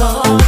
song